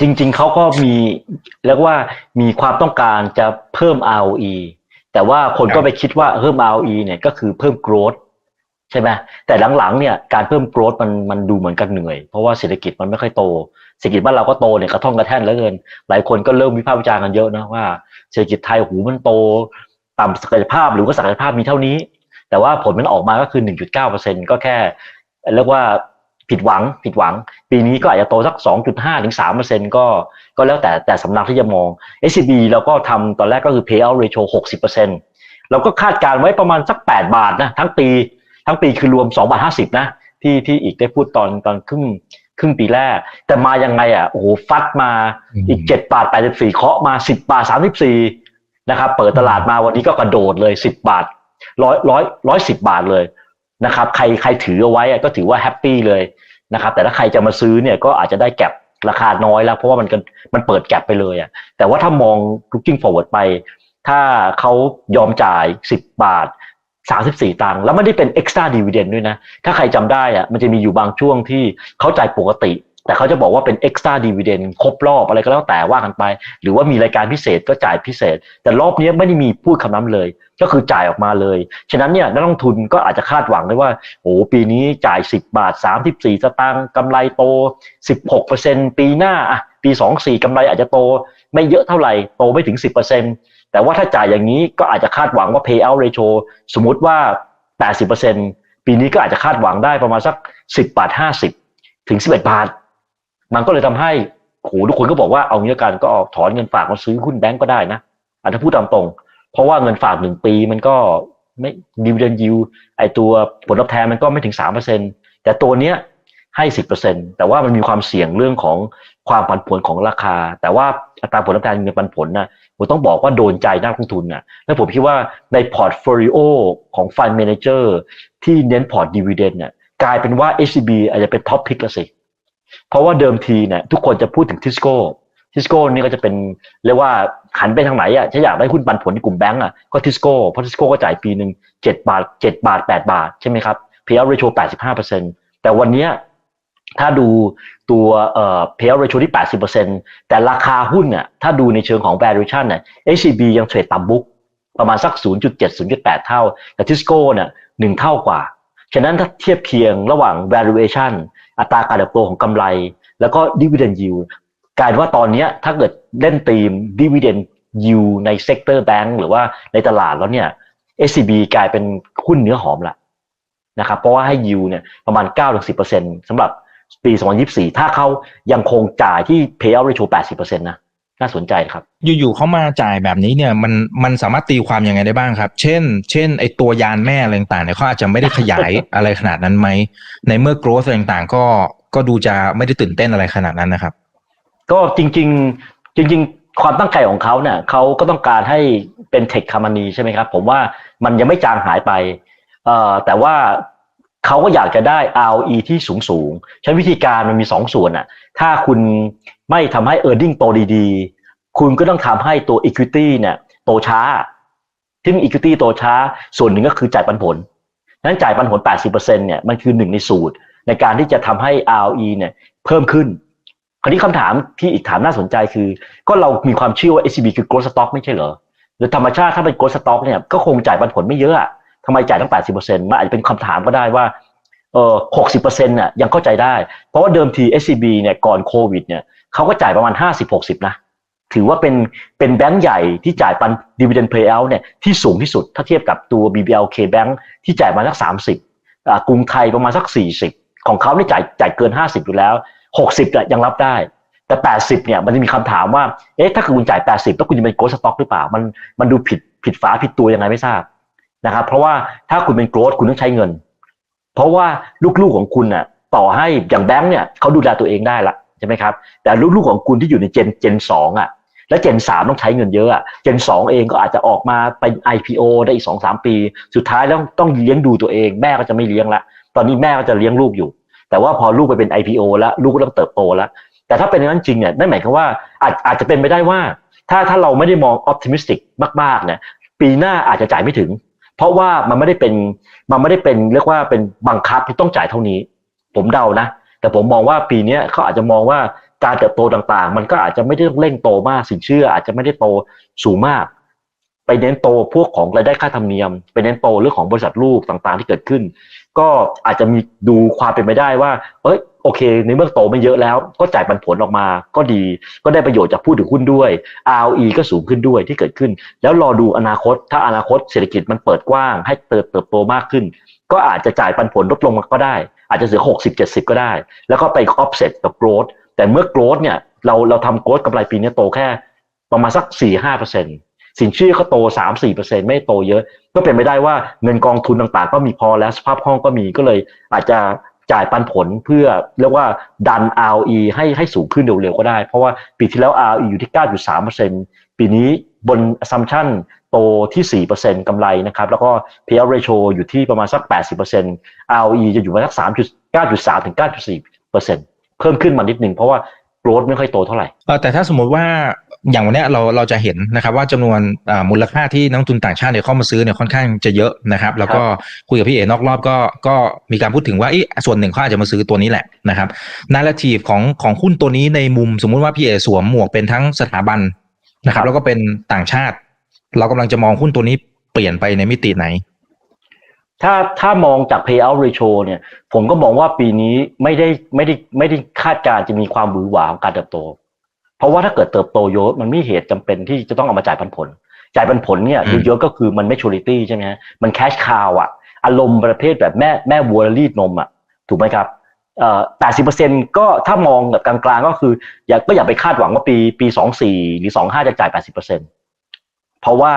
จริง ๆเขาก็มีเรียกว่ามีความต้องการจะเพิ่ม ROE แต่ว่าคนก็ไปคิดว่าเพิ่ม ROE เนี่ยก็คือเพิ่ม growth ใช่ไหมแต่หลังๆเนี่ยการเพิ่ม growth มันมันดูเหมือนกันเหนื่อย เพราะว่าเศรษฐกิจมันไม่ค่อยโตเศรษฐกิจบ้านเราก็โตเนี่ยกระท่องกระแท่นเหลือเกิน หลายคนก็เริ่มวิพากษ์วิจารณ์กันเยอะนะว่าเศรษฐกิจไทยหูมันโตต่ำศักยภาพหรือว่าศักยภาพมีเท่านี้ แต่ว่าผลมันออกมาก็คือ 1.9%ก็แค่เรียกว่า ผิดหวังผิดหวัง ปีนี้ก็อาจจะโตสัก 2.5ถึง3%ก็ก็แล้วแต่แต่สำนักที่จะมอง SCB เราก็ทำตอนแรกก็คือ payout ratio 60%เราก็คาดการไว้ประมาณสัก 8 บาทนะทั้งปี ทั้งปีคือรวม 2 บาท 50 นะ ที่ที่อีกได้พูดตอนตอนครึ่งครึ่งปีแรก แต่มายังไงอะโอ้โหฟัดมาอีก 7 บาท 84 เคาะมา 10 บาท 34นะครับเปิดตลาดมาวันนี้ก็กระโดดเลย 10 บาทร้อยร้อยร้อยสิบาทเลย นะครับใครใครถือเอาไว้ก็ถือว่าแฮปปี้เลยนะครับแต่ถ้าใครจะมาซื้อเนี่ยก็อาจจะได้แก็บราคาน้อยแล้ว เพราะว่ามันมันเปิดแก็บไปเลยอะแต่ว่าถ้ามอง looking forward ไป ถ้าเขายอมจ่าย 10 บาท 34 ตังค์แล้วไม่ได้เป็น extra dividend ด้วยนะ ถ้าใครจำได้อะมันจะมีอยู่บางช่วงที่เขาจ่ายปกติ แต่เขาจะบอกว่าเป็น extra dividend ครบรอบอะไรก็แล้วแต่ว่ากันไป หรือว่ามีรายการพิเศษก็จ่ายพิเศษ แต่รอบนี้ไม่ได้มีพูดคำนั้นเลย ก็คือจ่ายออกมาเลย ฉะนั้นเนี่ยนักลงทุนก็อาจจะคาดหวังได้ว่าโอ้ปีนี้จ่าย 10 บาท 34 สตางค์กำไรโต 16%ปีหน้าอะปี 24 กำไรอาจจะโต ไม่เยอะเท่าไหร่โตไม่ถึง 10%แต่ว่าถ้าจ่ายอย่างนี้ก็อาจจะคาดหวังว่า payout ratio สมมุติว่า 80%ปีนี้ก็อาจจะคาดหวังได้ประมาณสัก 10 บาท 50 ถึง 11 บาท มันก็เลยทำให้โหทุกคนก็บอกว่าเอางี้กันก็ออกถอนเงินฝากมาซื้อหุ้นแบงก์ก็ได้นะอันถ้าพูดตามตรง เพราะว่าเงินฝากหนึ่งปีมันก็ไม่ดิวเดนยิวไอตัวผลตอบแทนมันก็ไม่ถึงสามเปอร์เซ็นแต่ตัวเนี้ยให้สิบเปอร์เซ็นแต่ว่ามันมีความเสี่ยงเรื่องของความผันผวนของราคา แต่ว่าอัตราผลตอบแทนเงินปันผลนะผมต้องบอกว่าโดนใจนักลงทุนนะและผมคิดว่าในพอร์ตโฟลิโอของฟันเมนเจอร์ที่เน้นพอร์ตดีเวเดนเนี่ยกลายเป็นว่า HCB อาจจะเป็นท็อปพิกล้วสิ เพราะว่าเดิมทีเนี่ยทุกคนจะพูดถึงทิสโก้ทิสโก้นี่ก็จะเป็นเรียกว่าหันไปทางไหนอะถ้าอยากได้หุ้นปันผลในกลุ่มแบงก์อะก็ทิสโก้เพราะทิสโก้ก็จ่ายปีหนึ่งเจ็ดบาทเจ็ดบาทแปดบาทใช่ไหมครับ payout ratio แปดสิบห้าเปอร์เซ็นแต่วันนี้ถ้าดูตัวเอ่อ payout ratio ที่แปดสิบเปอร์เซ็นแต่ราคาหุ้นเนี่ยถ้าดูในเชิงของ valuation เนี่ย HCB ยังเทรดต่ำบุ๊กประมาณสัก 0.7 0.8 เท่า แต่ทิสโก้เนี่ยหนึ่งเท่ากว่า ฉะนั้นถ้าเทียบเคียงระหว่าง valuation อัตราการเติบโตของกำไร แล้วก็ดีเวนต์ยูกลายว่าตอนนี้ถ้าเกิดเล่นธีมดีเวนต์ยูในเซกเตอร์แบงก์หรือว่าในตลาดแล้วเนี่ย SCB กลายเป็นหุ้นเนื้อหอมละนะครับเพราะว่าให้ยูเนี่ยประมาณ 9-10%สำหรับปี 2024 ถ้าเขายังคงจ่ายที่ payout ratio 80%นะ น่าสนใจครับ อยู่ๆเขามาจ่ายแบบนี้เนี่ยมันมันสามารถตีความยังไงได้บ้างครับ เช่น เช่นไอตัวยานแม่อะไรต่างๆเนี่ยเขาอาจจะไม่ได้ขยายอะไรขนาดนั้นไหม ในเมื่อ growth อะไรต่างๆก็ก็ดูจะไม่ได้ตื่นเต้นอะไรขนาดนั้นนะครับ ก็จริง ๆ จริง ๆ ความตั้งใจของเขาเนี่ยเขาก็ต้องการให้เป็นเทคคามานีใช่ไหมครับ ผมว่ามันยังไม่จางหายไปเอ่อแต่ว่าเขาก็อยากจะได้ ROE ที่สูงสูงใช้วิธีการมันมีสองส่วนอะถ้าคุณ ไม่ทำให้ e a r n i n g โตดีๆ คุณก็ต้องทำให้ตัว equity เนี่ยโตช้า ซึ่ง equity โตช้า ส่วนหนึ่งก็คือจ่ายปันผลนั้นจ่ายปันผล 80%เนี่ยมันคือหนึ่งในสูตร ในการที่จะทำให้ ROE เนี่ยเพิ่มขึ้น คราวนี้คำถามที่อีกถามน่าสนใจคือ ก็เรามีความเชื่อว่า SCB คือ growth stock ไม่ใช่เหรอหรือธรรมชาติถ้าเป็น growth stock เนี่ยก็คงจ่ายปันผลไม่เยอะทำไมจ่ายตั้ง 80%มันอาจจะเป็นคำถามก็ได้ว่าเออ60%น่ะยังเข้าใจได้ เพราะว่าเดิมที SCB เนี่ยก่อนโควิดเนี่ย เขาก็จ่ายประมาณ 50-60 นะ ถือว่าเป็นเป็นแบงก์ใหญ่ที่จ่ายปัน dividend payout เนี่ยที่สูงที่สุดถ้าเทียบกับตัว BBLK Bank ที่จ่ายมาสัก 30อ่ากรุงไทยประมาณสัก 40 ของเขาเนี่ยจ่ายจ่ายเกิน 50อยู่แล้ว 60เนี่ยยังรับได้แต่ 80 เนี่ย มันจะมีคำถามว่า เอ๊ะ ถ้าคุณจ่าย 80 แล้วคุณจะเป็น growth stock หรือเปล่า มัน มันดูผิด ผิดฝา ผิดตัวยังไงไม่ทราบ นะครับ เพราะว่าถ้าคุณเป็น growth คุณต้องใช้เงิน เพราะว่าลูกๆของคุณน่ะ ต่อให้อย่างแบงค์เนี่ยเขาดูแลตัวเองได้ละ ใช่ไหมครับ แต่ลูกๆของคุณที่อยู่ในเจนเจนสองอะและเจนสามต้องใช้เงินเยอะอะเจนสองเองก็อาจจะออกมาเป็น IPO ได้อีกสองสามปี สุดท้ายแล้วต้องเลี้ยงดูตัวเอง แม่ก็จะไม่เลี้ยงละตอนนี้แม่ก็จะเลี้ยงลูกอยู่ แต่ว่าพอลูกไปเป็น IPO แล้วลูกก็ต้องเติบโตแล้ว แต่ถ้าเป็นอย่างนั้นจริงเนี่ยนั่นหมายความว่าอาจอาจจะเป็นไปได้ว่า ถ้าถ้าเราไม่ได้มอง optimistic มากๆเนี่ยปีหน้าอาจจะจ่ายไม่ถึง เพราะว่ามันไม่ได้เป็นมันไม่ได้เป็นเรียกว่าเป็นบังคับที่ต้องจ่ายเท่านี้ ผมเดานะ แต่ผมมองว่าปีนี้เขาอาจจะมองว่าการเติบโตต่างๆ มันก็อาจจะไม่ได้เร่งโตมากสินเชื่อ อาจจะไม่ได้โตสูงมาก ไปเน้นโตพวกของรายได้ค่าธรรมเนียม ไปเน้นโตเรื่องของบริษัทลูกต่างๆ ที่เกิดขึ้น ก็อาจจะมีดูความเป็นไปได้ว่า เอ้ยโอเค ในเมื่อโตไม่เยอะแล้ว ก็จ่ายปันผลออกมาก็ดี ก็ได้ประโยชน์จากผู้ถือหุ้นด้วย ROE ก็สูงขึ้นด้วยที่เกิดขึ้น แล้วรอดูอนาคต ถ้าอนาคตเศรษฐกิจมันเปิดกว้าง ให้เติบโตมากขึ้น ก็อาจจะจ่ายปันผลลดลงมาก็ได้ อาจจะเหลือ60 70ก็ได้ แล้วก็ไป offset กับ growth แต่เมื่อ growth เนี่ยเราเราทำ growth กำไรปีนี้โตแค่ประมาณสัก4-5เปอร์เซ็นต์สินเชื่อก็โต 3-4เปอร์เซ็นต์ไม่โตเยอะ ก็เป็นไปได้ว่าเงินกองทุนต่างๆ ก็มีพอแล้วสภาพคล่องก็มีก็เลยอาจจะจ่ายปันผลเพื่อเรียกว่าดัน ROE ให้ให้สูงขึ้นเร็วๆก็ได้ เพราะว่าปีที่แล้ว ROE อยู่ที่ 9.3%ปีนี้ บน assumption โตที่ 4%กำไรนะครับ แล้วก็ payout ratio อยู่ที่ประมาณสัก 80% ROE จะอยู่ประมาณสัก3.9.3 ถึง 9.4%เพิ่มขึ้นมานิดนึงเพราะว่า growth ไม่ค่อยโตเท่าไหร่เออแต่ถ้าสมมติว่าอย่างวันเนี้ยเราเราจะเห็นนะครับว่าจำนวนอ่ามูลค่าที่นักลงทุนต่างชาติเนี่ยเข้ามาซื้อเนี่ยค่อนข้างจะเยอะนะครับ แล้วก็คุยกับพี่เอ๋นอกรอบก็ก็มีการพูดถึงว่าอีส่วนหนึ่งเขาอาจจะมาซื้อตัวนี้แหละนะครับนาราทีฟของของหุ้นตัวนี้ในมุมสมมุติว่าพี่เอ๋สวมหมวกเป็นทั้งสถาบัน นะครับ แล้วก็เป็นต่างชาติ เรากำลังจะมองหุ้นตัวนี้เปลี่ยนไปในมิติไหน ถ้าถ้ามองจาก payout ratio เนี่ย ผมก็มองว่าปีนี้ไม่ได้ไม่ได้ไม่ได้คาดการณ์จะมีความหวือหวาของการเติบโต เพราะว่าถ้าเกิดเติบโตเยอะมันไม่เหตุจำเป็นที่จะต้องเอามาจ่ายปันผล จ่ายปันผลเนี่ยอืมเยอะๆก็คือมันไม่ maturity ใช่ไหมฮะมัน cash cow อะอารมณ์ประเภทแบบแม่แม่วัวรีดนมอะถูกไหมครับเอ่อ แปดสิบเปอร์เซ็นก็ถ้ามองแบบกลางๆก็คืออย่าก็อย่าไปคาดหวังว่าปีปีสองสี่หรือสองห้าจะจ่ายแปดสิบเปอร์เซ็นเพราะว่า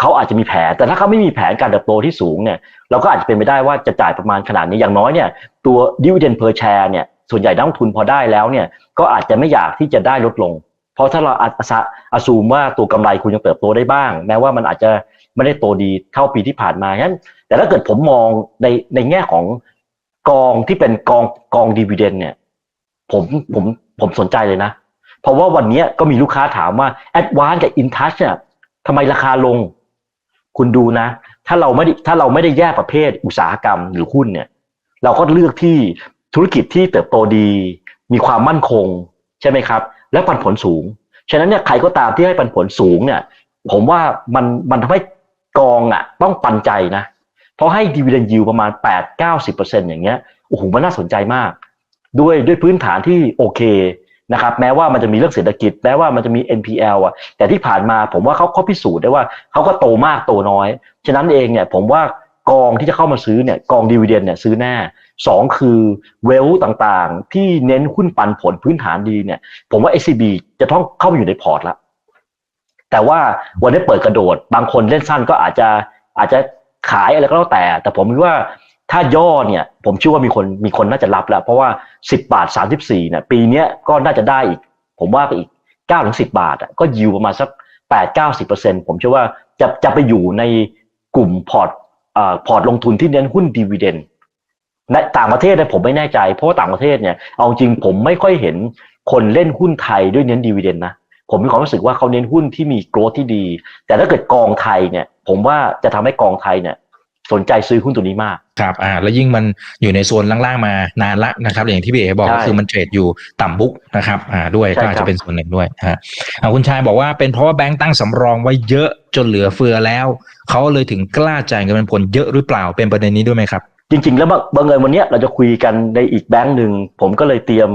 เขาอาจจะมีแผน แต่ถ้าเขาไม่มีแผนการเติบโตที่สูงเนี่ยเราก็อาจจะเป็นไปได้ว่าจะจ่ายประมาณขนาดนี้อย่างน้อยเนี่ยตัว dividend per share เนี่ยส่วนใหญ่นักลงทุนพอได้แล้วเนี่ยก็อาจจะไม่อยากที่จะได้ลดลง เพราะถ้าเราอาสะอาซูมว่าตัวกำไรคุณยังเติบโตได้บ้าง แม้ว่ามันอาจจะไม่ได้โตดีเท่าปีที่ผ่านมาฉะนั้นแต่ถ้าเกิดผมมองในในแง่ของ กองที่เป็นกองกองดีเวเดนเนี่ย ผมผมผมสนใจเลยนะ เพราะว่าวันนี้ก็มีลูกค้าถามว่า a d v a n c e กับ InTouch เนี่ยทำไมราคาลง คุณดูนะ ถ้าเราไม่ได้ถ้าเราไม่ได้แยกประเภทอุตสาหกรรมหรือหุ้นเนี่ย เราก็เลือกที่ธุรกิจที่เติบโตดี มีความมั่นคง ใช่ไหมครับ และปันผลสูง ฉะนั้นเนี่ยใครก็ตามที่ให้ปันผลสูงเนี่ย ผมว่ามันมันทำให้กองอะ ต้องปันใจนะ เพราให้ดีเวเดนยิวประมาณ 8 90อย่างเงี้ยโอ้โหมันน่าสนใจมาก ด้วยด้วยพื้นฐานที่โอเคนะครับแม้ว่ามันจะมีเรื่องเศรษฐกิจแม้ว่ามันจะมี NPL อะแต่ที่ผ่านมาผมว่าเขาเขาพิสูจน์ได้ว่าเขาก็โตมากโตน้อย ฉะนั้นเองเนี่ยผมว่ากองที่จะเข้ามาซื้อเนี่ยกองดีเวเดนเนี่ยซื้อแน่สองคือเวลต่างๆ ที่เน้นหุ้นปันผลพื้นฐานดีเนี่ย ผมว่า SCB จะต้องเข้ามาอยู่ในพอร์ตละแต่ว่าวันนี้เปิดกระโดด บางคนเล่นสั้นก็อาจจะอาจจะ ขายอะไรก็แล้วแต่ แต่ผมคิดว่าถ้าย่อเนี่ยผมเชื่อว่ามีคนมีคนน่าจะรับแล้ว เพราะว่า 10 บาท 34เนี่ยปีเนี้ยก็น่าจะได้อีก ผมว่าไปอีก9ถึง10 บาทอะก็ยิวประมาณสัก 8 90เปอร์เซ็นผมเชื่อว่าจะจะไปอยู่ในกลุ่มพอร์ตอ่าพอร์ตลงทุนที่เน้นหุ้นดีเวเดนในต่างประเทศเนี่ยผมไม่แน่ใจ เพราะว่าต่างประเทศเนี่ยเอาจริงผมไม่ค่อยเห็นคนเล่นหุ้นไทยด้วยเน้นดีเวเดนนะ ผมมีความรู้สึกว่าเขาเน้นหุ้นที่มีโกรธที่ดี แต่ถ้าเกิดกองไทยเนี่ย ผมว่าจะทำให้กองไทยเนี่ยสนใจซื้อหุ้นตัวนี้มากครับอ่าแล้วยิ่งมันอยู่ในโซนล่างๆมานานละนะครับ อย่างที่พี่เอบอกใช่ก็คือมันเทรดอยู่ต่ำบุ๊กนะครับอ่าด้วยใช่ก็อาจครัจะบเป็นส่วนหนึ่งด้วยฮะอ่าคุณชายบอกว่าเป็นเพราะว่าแบงก์ตั้งสำรองไว้เยอะจนเหลือเฟือแล้ว เขาเลยถึงกล้าจ่ายเงินเป็นผลเยอะหรือเปล่าเป็นประเด็นนี้ด้วยไหมครับ จริง ๆ แล้วบังเอิญวันเนี้ยเราจะคุยกันในอีกแบงค์หนึ่งผมก็เลยเตรียม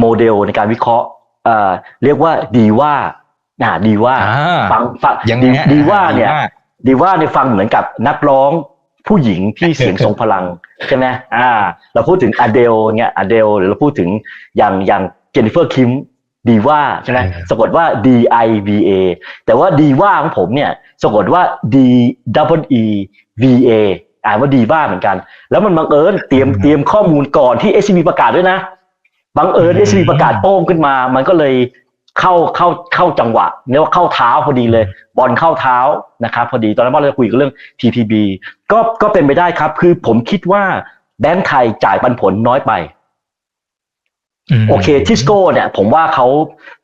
โมเดลในการวิเคราะห์ เอ่อเรียกว่าดีว่าอ่าดีว่าอ่าฟังฟังยังไงดีฮะดีว่าเนี่ย ดีว่าดีว่าในยฟังเหมือนกับนักร้องผู้หญิงที่เสียงทรงพลังใช่ไหมอ่า เราพูดถึงอเดลเนี่ยอเดลหรือเราพูดถึงอย่างอย่างเจนนิเฟอร์คิมดีว่าใช่ไหมเออสะกดว่า D I V A แต่ว่าดีว่าของผมเนี่ยสะกดว่า D W E V A อ่านว่าดีว่าเหมือนกัน แล้วมันบังเอิญเตรียมเตรียมข้อมูลก่อนที่ SCB ประกาศด้วยนะ บังเอิญ SCB ประกาศโป้งขึ้นมา มันก็เลยเข้าเข้าเข้าจังหวะเรียกว่าเข้าเท้าพอดีเลย บอลเข้าเท้านะครับพอดีตอนนั้นเราจะคุยกันเรื่อง TPB ก็ก็เป็นไปได้ครับ คือผมคิดว่าแบงก์ไทยจ่ายปันผลน้อยไปมโอเคทิสโก้เนี่ย ผมว่าเขา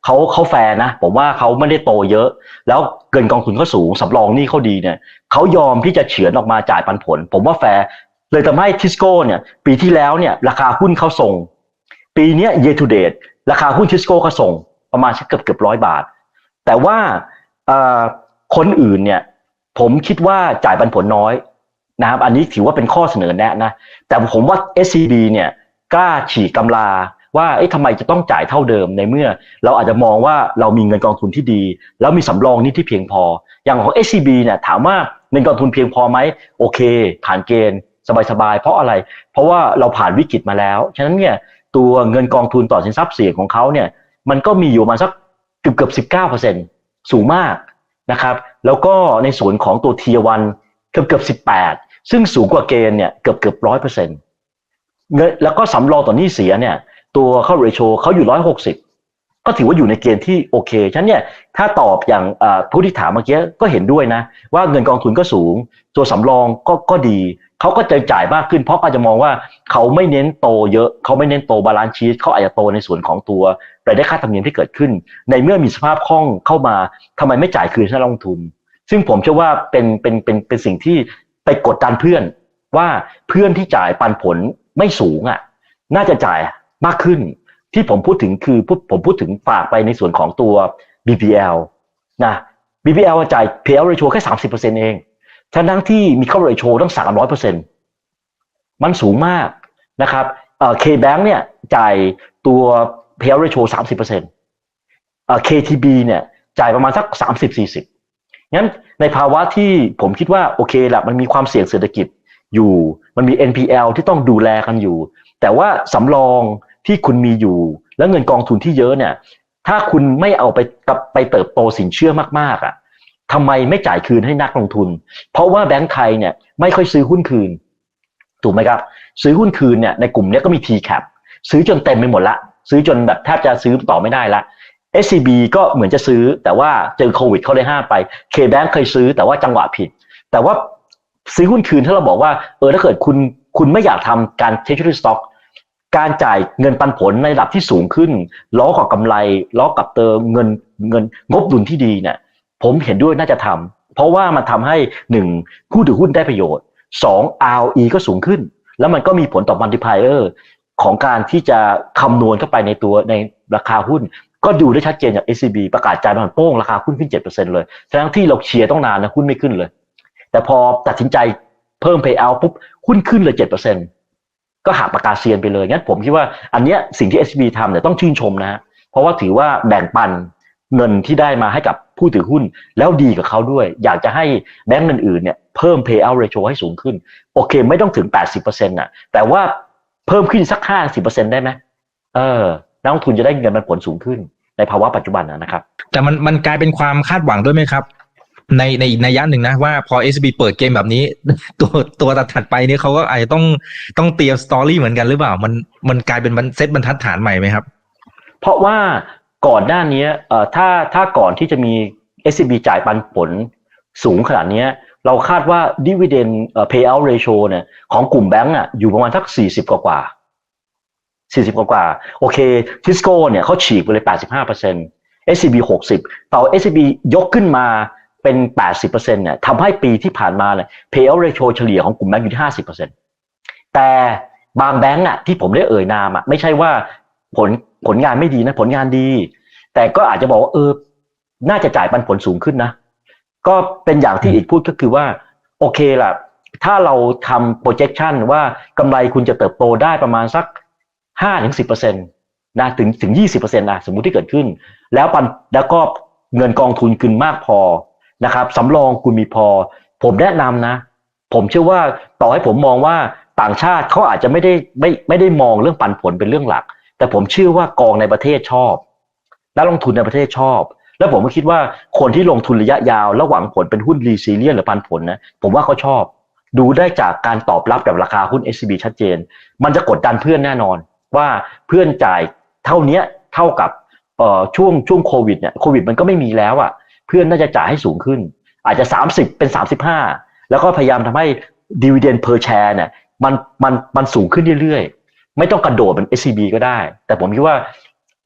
เขาเขาแฟร์นะ ผมว่าเขาไม่ได้โตเยอะ แล้วเกินกองทุนเขาสูงสำรองหนี่เขาดีเนี่ยเขายอมที่จะเฉือนออกมาจ่ายปันผล ผมว่าแฟร์เลยทำให้ทิสโก้เนี่ย ปีที่แล้วเนี่ย ราคาหุ้นเขาส่ง ปีนี้ย year to date ราคาหุ้นทิสโก้ก็ส่งประมาณเกือบเกือบร้อยบาท แต่ว่าคนอื่นเนี่ยผมคิดว่าจ่ายปันผลน้อยนะครับอันนี้ถือว่าเป็นข้อเสนอแนะนะ แต่ผมว่า SCB เนี่ยกล้าฉีกกำลาว่าเอ๊ะทำไมจะต้องจ่ายเท่าเดิมในเมื่อ เราอาจจะมองว่าเรามีเงินกองทุนที่ดี แล้วมีสำรองนี่ที่เพียงพอ อย่างของ SCB เนี่ยถามว่าเงินกองทุนเพียงพอไหมโอเค ผ่านเกณฑ์สบายๆ เพราะอะไร เพราะว่าเราผ่านวิกฤตมาแล้ว ฉะนั้นเนี่ย ตัวเงินกองทุนต่อสินทรัพย์เสี่ยงของเขาเนี่ยมันก็มีอยู่มาสักเกือบเกือบสิบเก้าเปอร์เซ็นสูงมากนะครับ แล้วก็ในส่วนของตัวเทียวันเกือบเกือบสิบแปดซึ่งสูงกว่าเกณฑ์เนี่ยเกือบเกือบร้อยเปอร์เซ็นต์เงินแล้วก็สำรองต่อหนี้เสียเนี่ยตัวเข้าเรโชเขาอยู่ร้อยหกสิบ ก็ถือว่าอยู่ในเกณฑ์ที่โอเคฉะนั้นเนี่ยถ้าตอบอย่างผู้ที่ถามเมื่อกี้ก็เห็นด้วยนะ ว่าเงินกองทุนก็สูง ตัวสำรองก็ก็ดี เขาก็จะจ่ายมากขึ้น เพราะเขาจะมองว่าเขาไม่เน้นโตเยอะ เขาไม่เน้นโตบาลานซ์ชีสเขาอาจจะโตในส่วนของตัวรายได้ค่าธรรมเนียมที่เกิดขึ้น ในเมื่อมีสภาพคล่องเข้ามาทำไมไม่จ่ายคืนให้นักลงทุน ซึ่งผมเชื่อว่าเป็นเป็นเป็นเป็นสิ่งที่ไปกดดันเพื่อนว่าเพื่อนที่จ่ายปันผลไม่สูงอะ น่าจะจ่ายมากขึ้น ที่ผมพูดถึงคือผมพูดถึงฝากไปในส่วนของตัว BPL นะ BPL จ่าย payout ratio แค่ 30%เอง ทั้งทั้งที่มี cover ratio ตั้ง 300%มันสูงมากนะครับเอ่อ KBank เนี่ยจ่ายตัว payout ratio 30%เอ่อ KTB เนี่ยจ่ายประมาณสัก 30-40 งั้นในภาวะที่ผมคิดว่าโอเคละมันมีความเสี่ยงเศรษฐกิจอยู่ มันมี NPL ที่ต้องดูแลกันอยู่ แต่ว่าสำรอง ที่คุณมีอยู่ แล้วเงินกองทุนที่เยอะเนี่ย ถ้าคุณไม่เอาไปกับไปเติบโตสินเชื่อมากๆอะทำไมไม่จ่ายคืนให้นักลงทุน เพราะว่าแบงก์ไทยเนี่ยไม่ค่อยซื้อหุ้นคืน ถูกไหมครับ ซื้อหุ้นคืนเนี่ยในกลุ่มนี้ก็มี TCAP ซื้อจนเต็มไปหมดละ ซื้อจนแบบแทบจะซื้อต่อไม่ได้ละ SCB ก็เหมือนจะซื้อ แต่ว่าเจอโควิดเขาเลยห้ามไป KBank เคยซื้อแต่ว่าจังหวะผิด แต่ว่าซื้อหุ้นคืนถ้าเราบอกว่าเออถ้าเกิดคุณคุณไม่อยากทำการ treasury stock การจ่ายเงินปันผลในระดับที่สูงขึ้น ล้อกับกำไร ล้อกับเติมเงินเงินงบดุลที่ดีเนี่ยผมเห็นด้วยน่าจะทำเพราะว่ามันทำให้หนึ่งผู้ถือหุ้นได้ประโยชน์สอง ROE ก็สูงขึ้น แล้วมันก็มีผลต่อ multiplier ของการที่จะคำนวณเข้าไปในตัวในราคาหุ้น ก็ดูได้ชัดเจนจาก SCB ประกาศจ่ายมันโป้งราคาหุ้นขึ้น 7%เลยทั้งที่เราเชียร์ต้องนานนะหุ้นไม่ขึ้นเลย แต่พอตัดสินใจเพิ่ม payout ปุ๊บหุ้นขึ้นเลย 7% ก็หักปากกาเซียนไปเลยงั้นผมคิดว่าอันเนี้ยสิ่งที่ SCB ทำเนี่ยต้องชื่นชมนะ เพราะว่าถือว่าแบ่งปันเงินที่ได้มาให้กับผู้ถือหุ้นแล้วดีกับเขาด้วย อยากจะให้แบงก์อื่นๆเนี่ยเพิ่ม payout ratio ให้สูงขึ้น โอเคไม่ต้องถึง 80%นะแต่ว่าเพิ่มขึ้นสัก 50%ได้ไหมเออนักลงทุนจะได้เงินมันผลสูงขึ้นในภาวะปัจจุบันนะครับ แต่มันมันกลายเป็นความคาดหวังด้วยไหมครับ ในในในยะหนึ่งนะว่าพอ SB เปิดเกมแบบนี้ ตัวตัวตัดถัดไปนี่เขาก็อาจจะต้องต้องเตรียมสตอรี่เหมือนกันหรือเปล่า มันมันกลายเป็นเซตบรรทัดฐานใหม่ไหมครับ เพราะว่าก่อนหน้านี้เอ่อถ้าถ้าก่อนที่จะมี SCB จ่ายปันผลสูงขนาดนี้เราคาดว่า dividend เอ่อ payout ratio เนี่ยของกลุ่มแบงก์อะอยู่ประมาณสัก 40 กว่ากว่า 40 กว่ากว่า โอเคทิสโก้เนี่ยเขาฉีกไปเลย 85% SCB 60ต่อ SCB ยกขึ้นมา เป็น 80%เนี่ยทำให้ปีที่ผ่านมาเนี่ย payout ratio เฉลี่ยของกลุ่มแบงก์อยู่ที่ 50%แต่บางแบงก์อะที่ผมได้เอ่ยนามอะไม่ใช่ว่าผลผลงานไม่ดีนะผลงานดี แต่ก็อาจจะบอกว่าเออ น่าจะจ่ายปันผลสูงขึ้นนะ ก็เป็นอย่างที่อีกพูดก็คือว่า โอเคล่ะ ถ้าเราทำ projection ว่ากำไรคุณจะเติบโตได้ประมาณสักห้าถึงสิบเปอร์เซ็นะถึงถึงยี่สิบเปอร์เซ็นะสมมุติที่เกิดขึ้น แล้วปันแล้วก็เงินกองทุนคุณมากพอ นะครับสำรองคุณมีพอ ผมแนะนำนะ ผมเชื่อว่าต่อให้ผมมองว่าต่างชาติเขาอาจจะไม่ได้ไม่ไม่ได้มองเรื่องปันผลเป็นเรื่องหลัก แต่ผมเชื่อว่ากองในประเทศชอบนักลงทุนในประเทศชอบ แล้วผมก็คิดว่าคนที่ลงทุนระยะยาวแล้วหวังผลเป็นหุ้นรีซีเลียนหรือปันผลนะผมว่าเขาชอบ ดูได้จากการตอบรับกับราคาหุ้น SCB ชัดเจน มันจะกดดันเพื่อนแน่นอน ว่าเพื่อนจ่ายเท่านี้เท่ากับเอ่อช่วงช่วงโควิดเนี่ยโควิดมันก็ไม่มีแล้วอะ่ะ เพื่อนน่าจะจ่ายให้สูงขึ้น อาจจะ 30 เป็น 35 แล้วก็พยายามทำให้ดีเวเดน per share เนี่ยมันมันมันสูงขึ้นเรื่อยๆ ไม่ต้องกระโดดเป็น SCB ก็ได้ แต่ผมคิดว่า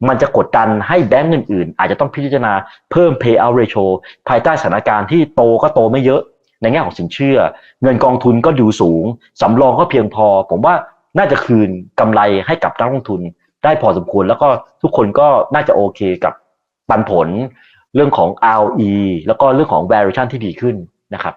มันจะกดดันให้แบงก์อื่นๆ อาจจะต้องพิจารณาเพิ่ม payout ratio ภายใต้สถานการณ์ที่โตก็โตไม่เยอะ ในแง่ของสินเชื่อ เงินกองทุนก็ดูสูง สำรองก็เพียงพอ ผมว่าน่าจะคืนกำไรให้กับนักลงทุนได้พอสมควร แล้วก็ทุกคนก็น่าจะโอเคกับปันผล เรื่องของ ROE แล้วก็เรื่องของ valuation ที่ดีขึ้นนะครับ